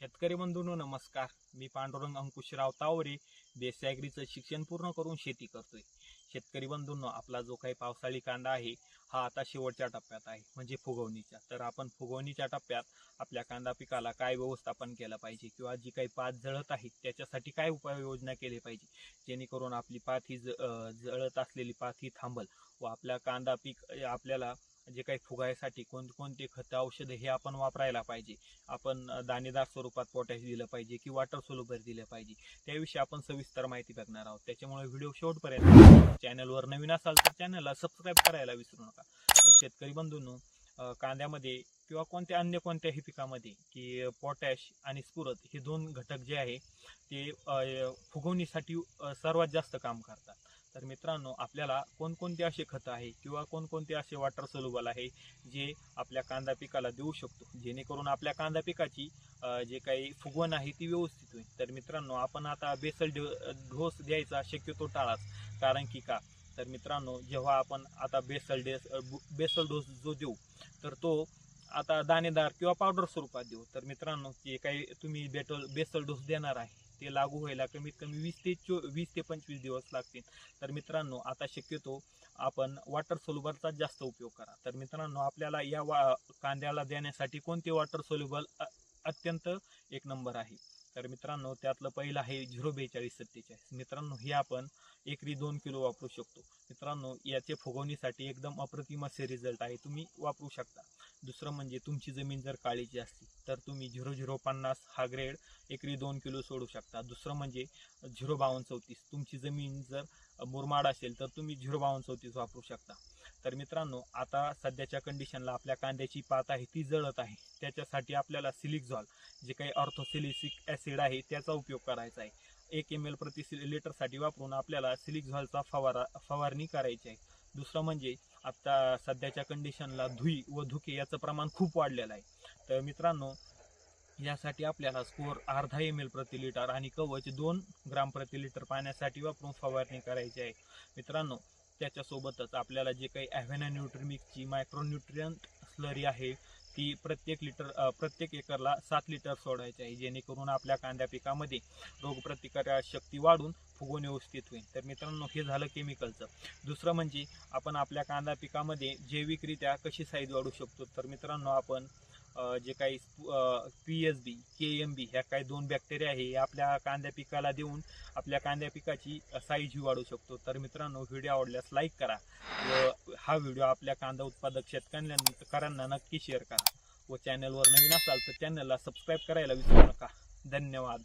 शेतकरी बंधूंनो नमस्कार. मी पांडुरंग अंकुशराव तावरे देसॅग्रीचं शिक्षण पूर्ण करून शेती करतोय. शेतकरी बंधूंनो आपला जो काही पावसाळी कांदा आहे हा आता शेवटच्या टप्प्यात आहे म्हणजे फुगवणीच्या तर आपण फुगवणीच्या टप्प्यात आपल्या कांदा पिकाला काय व्यवस्थापन केलं पाहिजे किंवा जी काही पात जळत आहे त्याच्यासाठी काय उपाययोजना केली पाहिजे? जेणेकरून आपली पात ही ज जळत असलेली पात ही थांबल व आपल्या कांदा पीक आपल्याला जे काही फुगायसाठी कोणकोणते खतं औषधं हे आपण वापरायला पाहिजे. आपण दाणेदार स्वरूपात पोटॅश दिलं पाहिजे की वॉटर सोलोबर दिलं पाहिजे. त्याविषयी आपण सविस्तर माहिती बघणार आहोत. त्याच्यामुळे व्हिडिओ शेवटपर्यंत चॅनलवर नवीन असाल तर चॅनलला सबस्क्राईब करायला विसरू नका. तर शेतकरी बंधूंनो कांद्यामध्ये किंवा कोणत्या अन्य कोणत्याही पिकामध्ये की पोटॅश आणि स्फुरत हे दोन घटक जे आहे ते फुगवणीसाठी सर्वात जास्त काम करतात. तर मित्रांनो आपल्याला कोणकोणते असे खतं आहे किंवा कोणकोणते असे वॉटर सोल्युबल आहे जे आपल्या कांदा पिकाला देऊ शकतो? जेणेकरून आपल्या कांदा पिकाची जे काही फुगवण आहे ती व्यवस्थित होईल. तर मित्रांनो आपण आता बेसल डो- डोस द्यायचा शक्यतो टाळाच. कारण की का? तर मित्रांनो जेव्हा आपण आता बेसल डेस बेसल डोस जो देऊ तर तो आता दाणेदार किंवा पावडर स्वरूपात देऊ. तर मित्रांनो जे काही तुम्ही बेटल बेसल डोस देणार आहे ते लागू व्हायला कमीत कमी वीस ते चो वीस ते पंचवीस दिवस लागतील. तर मित्रांनो आता शक्यतो आपण वॉटर सोल्युबलचा जास्त उपयोग करा. तर मित्रांनो आपल्याला या वा कांद्याला देण्यासाठी कोणते वॉटर सोल्युबल अत्यंत एक नंबर आहे? तर मित्रांनो त्यातलं पहिलं आहे झिरो बेचाळीस सत्तेचाळीस. मित्रांनो हे आपण एकरी दोन किलो वापरू शकतो. मित्रांनो याचे फुगवणीसाठी एकदम अप्रतिम असे रिझल्ट आहे. तुम्ही वापरू शकता. दुसरं म्हणजे तुमची जमीन जर काळीची असली तर तुम्ही झिरो झिरो पन्नास हा ग्रेड एकरी दोन किलो सोडू शकता. दुसरं म्हणजे झिरो बावन्न चौतीस. तुमची जमीन जर मुरमाड असेल तर तुम्ही झिरो बावन्न चौतीस वापरू शकता. तर मित्रांनो आता सध्याच्या कंडिशनला आपल्या कांद्याची पात आहे ती जळत आहे. त्याच्यासाठी आपल्याला सिलिक्झॉल जे काही ऑर्थोसिलिसिक ॲसिड आहे त्याचा उपयोग करायचा आहे. एक एम एल प्रति सि- लिटरसाठी वापरून आपल्याला सिलिक्झॉलचा फवारा फवारणी करायची आहे. दुसरं म्हणजे आता सध्याच्या कंडिशनला धुई व धुके याचं प्रमाण खूप वाढलेलं आहे. तर मित्रांनो यासाठी आपल्याला स्कोर अर्धा एम एल प्रति लिटर आणि कवच दोन ग्राम प्रति लिटर पाण्यासाठी वापरून फवारणी करायची आहे. मित्रांनो त्याच्यासोबतच आपल्याला जे काही ॲव्हेना न्यूट्रिमिक्सची मायक्रोन्युट्रियंट स्लरी आहे ती प्रत्येक लिटर प्रत्येक एकरला सात लिटर सोडायची आहे जेणेकरून आपल्या कांद्या पिकामध्ये रोगप्रतिकार शक्ती वाढून फुगवून व्यवस्थित होईल. तर मित्रांनो हे झालं केमिकलचं. दुसरं म्हणजे आपण आपल्या कांदा पिकामध्ये जैविकरित्या कशी साईज वाढू शकतो? तर मित्रांनो आपण जे काही P S B K M B ह्या काही दोन बॅक्टेरिया आहे हे आपल्या कांद्या पिकाला देऊन आपल्या कांद्या पिकाची साईज ही वाढू शकतो. तर मित्रांनो व्हिडिओ आवडल्यास लाईक करा व हा व्हिडिओ आपल्या कांदा उत्पादक शेतकऱ्यांना नक्की शेअर करा. व चॅनलवर नवीन असाल तर चॅनलला सबस्क्राईब करायला विसरू नका. धन्यवाद.